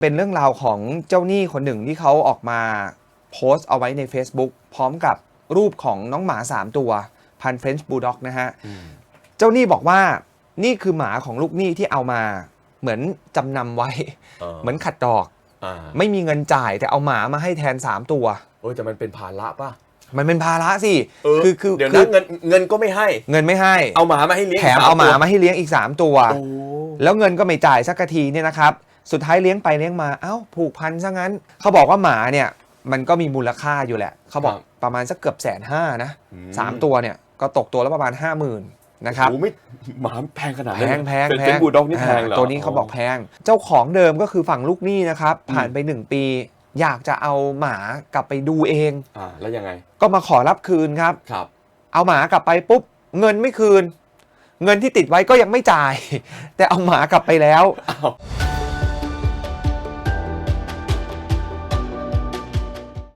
เป็นเรื่องราวของเจ้าหนี้คนหนึ่งที่เขาออกมาโพสต์เอาไว้ใน Facebook พร้อมกับรูปของน้องหมา 3 ตัว พันเฟรนช์บูลด็อกนะฮะ เจ้าหนี้บอกว่านี่คือหมาของลูกหนี้ที่เอามาเหมือนจำนำไว้ เหมือนขัดดอกอ่าไม่มีเงินจ่ายแต่เอาหมามาให้แทน 3 ตัว โอ้ยแต่มันเป็นภาระป่ะ มันเป็นภาระสิเออคือคือเดี๋ยวคืนะเงินเงินก็ไม่ให้ เงินไม่ให้ เอาหมามาให้เลี้ยงแถมสเอาหมาตัวมาให้เลี้ยงอีก 3 ตัวโอ้แล้วเงินก็ไม่จ่ายสักทีเนี่ยนะครับ สุดท้ายเลี้ยงไปเลี้ยงมา เอ้าผูกพันซะงั้น เขาบอกว่าหมาเนี่ยมันก็มีมูลค่าอยู่แหละ เขาบอกประมาณสักเกือบแสนห้านะสามตัวเนี่ยก็ตกตัวละประมาณ5 0,000นะครับโอ้ไม่หมาแพงขนาดแพนั้นงแพงเป็นแพเป็นงบูลด็อกนี่แพงเหรอตัวนี้เขาบอกแพง เจ้าของเดิมก็คือฝั่งลูกหนี้นะครับ ผ่านไป 1 ปี อยากจะเอาหมากลับไปดูเองอ่าแล้วยังไง ก็มาขอรับคืนครับครับ เอาหมากลับไปปุ๊บ เงินไม่คืน เงินที่ติดไว้ก็ยังไม่จ่าย แต่เอาหมากลับไปแล้วอ้าว